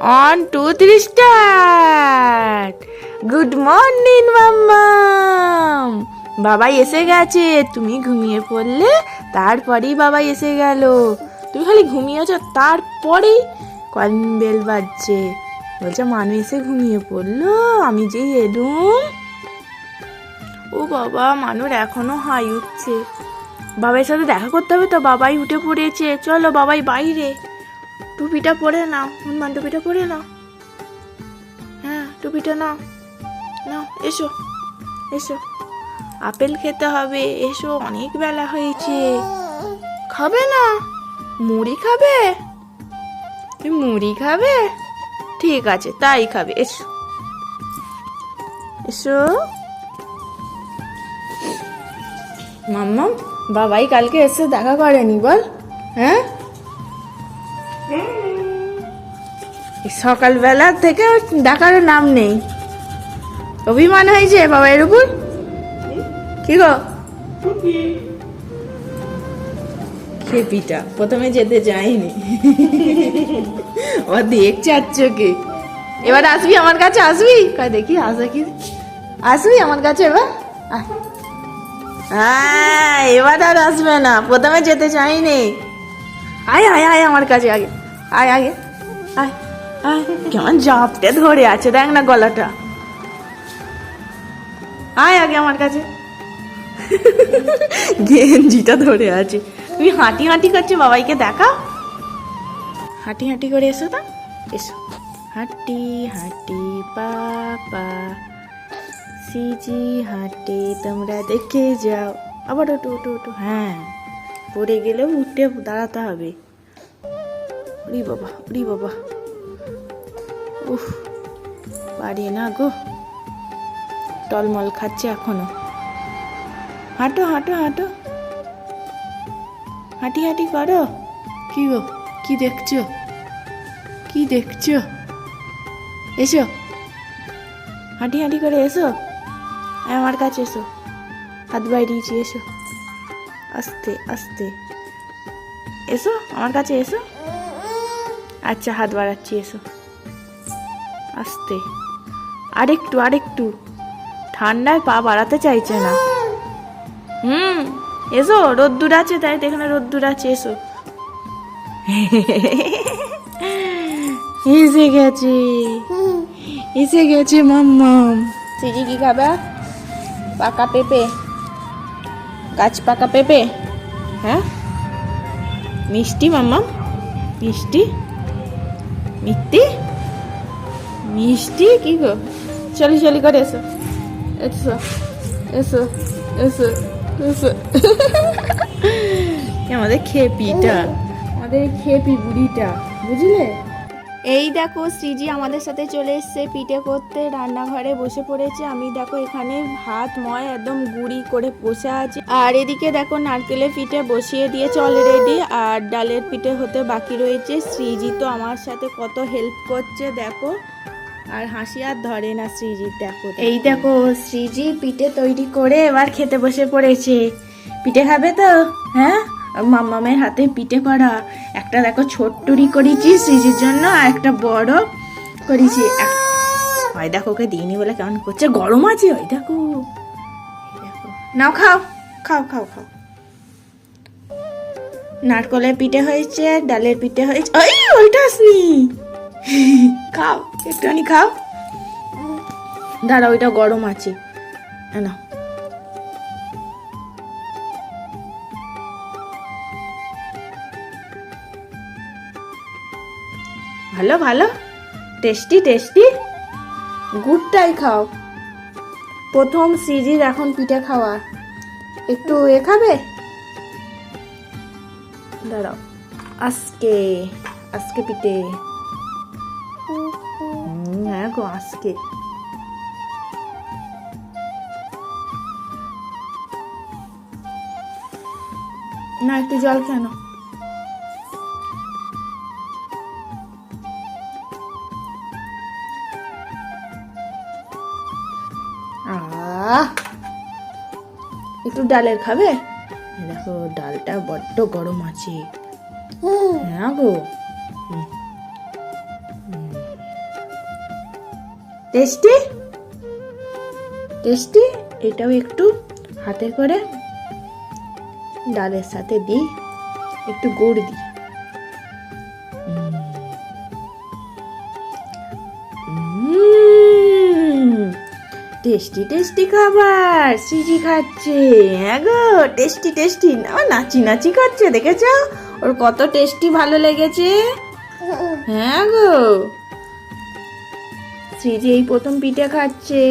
One two three start good morning মাম্মাম বাবাই এসে গেছে। তুমি ঘুমিয়ে পড়লে, তারপরেই বাবাই এসে গেল। তুমি খালি ঘুমিয়েছ তারপরেই কলিং বেল বাজছে। বলছে, মানু এসে ঘুমিয়ে পড়ল, আমি যে এলুম। ও বাবা, মানুর এখনও হাই উঠছে। বাবার সাথে দেখা করতে হবে তো, বাবাই উঠে পড়েছে। চলো, বাবাই বাইরে। টুপিটা পরে নাও, হনুমান টুপিটা পরে নাও। হ্যাঁ টুপিটা নাও নাও, এসো এসো। আপেল খেতে হবে, এসো, অনেক বেলা হয়েছে। খাবে না? মুড়ি খাবে? তুমি মুড়ি খাবে? ঠিক আছে, তাই খাবে, এসো। এসো। মাম্মা বাবাই কালকে এসে দেখা করেনি, বল হ্যাঁ? সকালবেলা থেকে ডাকার নাম নেই। অভিমান হয়েছে বাবার উপর? কি গো? খেপিটা, প্রথমে যেতে যায়নি। ও দেখছে আর চোখে। এবার আসবি আমার কাছে, আসবি? কয়, দেখি আসবে কি? আসবি আমার কাছে এবার। হ্যাঁ এবার আর আসবে না, প্রথমে যেতে চাইনি। আয় আয় আয় আমার কাছে আগে। আয় আগে। আয়। কেমন জাপটে ধরে আছে, দেখ না গলাটা। আয় আগে আমার কাছে। গেঞ্জিটা ধরে আছে। তুমি হাঁটি হাঁটি করছ, বাবাইকে দেখা হাঁটি হাঁটি করে এসো তো। এসো। হাঁটি হাঁটি, পাপা। সিজি হাঁটে, তোমরা দেখে যাও। আবার ওটু ওটু ওটু হ্যাঁ পড়ে গেলেও উঠে দাঁড়াতে হবে। উড়ি বাবা উড়ি বাবা। উফ পারি না গো। টলমল খাচ্ছে এখনও। হাঁটো হাঁটো হাঁটো। হাঁটি হাঁটি করো। কি গো, কি দেখছ? কি দেখছ? এসো। হাঁটি হাঁটি করে এসো। আমার কাছে এসো। হাত বাইরিয়েছি এসো। আস্তে আস্তে। এসো, আমার কাছে এসো। আচ্ছা হাত বাড়াচ্ছি, এসো। আস্তে। আরেকটু আরেকটু। ঠান্ডায় পা বাড়াতে চাইছে না। হুম, এসো, রোদ্দুর আছে, তাই এখানে রোদ্দুর আছে, এসো। এসে গেছে। এসে গেছে মাম্মাম। সিজি কি খাবে? পাকা পেঁপে? গাছ পাকা পেঁপে? হ্যাঁ? মিষ্টি মাম্মাম? মিষ্টি? মিষ্টি? মিষ্টি? কি গো? চলি চলি করে এসো। এসো এসো এসো এসো। আমাদের খেপিটা আমাদের খেপি বুড়িটা বুঝলে? এই দেখো শ্রীজি আমাদের সাথে চলে এসছে পিঠে করতে। রান্নাঘরে বসে পড়েছে। আমি দেখো এখানে ভাত ময় একদম গুঁড়ি করে বসে আছে। আর এদিকে দেখো নারকেলের পিঠে বসিয়ে দিয়েছে অলরেডি আর ডালের পিঠে হতে বাকি রয়েছে। শ্রীজি তো আমার সাথে কত হেল্প করছে দেখো। আর হাসি আর ধরে না শ্রীজির দেখো এই দেখো শ্রীজি পিঠে তৈরি করে এবার খেতে বসে পড়েছে। পিঠে খাবে তো? হ্যাঁ? আর মাম্মামের হাতে পিঠে করা। একটা দেখো ছোট্টুরি করেছি শ্রীজির জন্য, আর একটা বড় করেছি। হয় দেখো ওকে দিইনি বলে কেমন করছে। গরম আছে ওই দেখো। নাও খাও খাও খাও খাও। নারকলের পিঠে হয়েছে, ডালের পিঠে হয়েছে। ওই, ওইটা আসনি। খাও, একটুখানি খাও। দাঁড়া ওইটা গরম আছে। নাও। ভালো ভালো। Tasty tasty. গুড়টাই খাও। প্রথম সিজির এখন পিঠে খাওয়া। একটু এ খাবে? দাঁড়াও। আজকে আজকে পিঠে। আজকে। না একটু জল কেন একটু ডালের খাবে? দেখো ডালটা বড্ড গরম আছে। হ্যাঁ গো। হুম। টেস্টি? টেস্টি? এটাও একটু হাতে করে ডালের সাথে দিই, একটু গুড় দিই। টেস্টি টেস্টি খাবার, সিজি খাচ্ছে। হ্যাঁ গো, টেস্টি টেস্টি। না, নাচি নাচি খাচ্ছে, দেখেছ? ওর কত টেস্টি ভালো লেগেছে। হ্যাঁ গো। সিজি এই প্রথম পিঠে খাচ্ছে।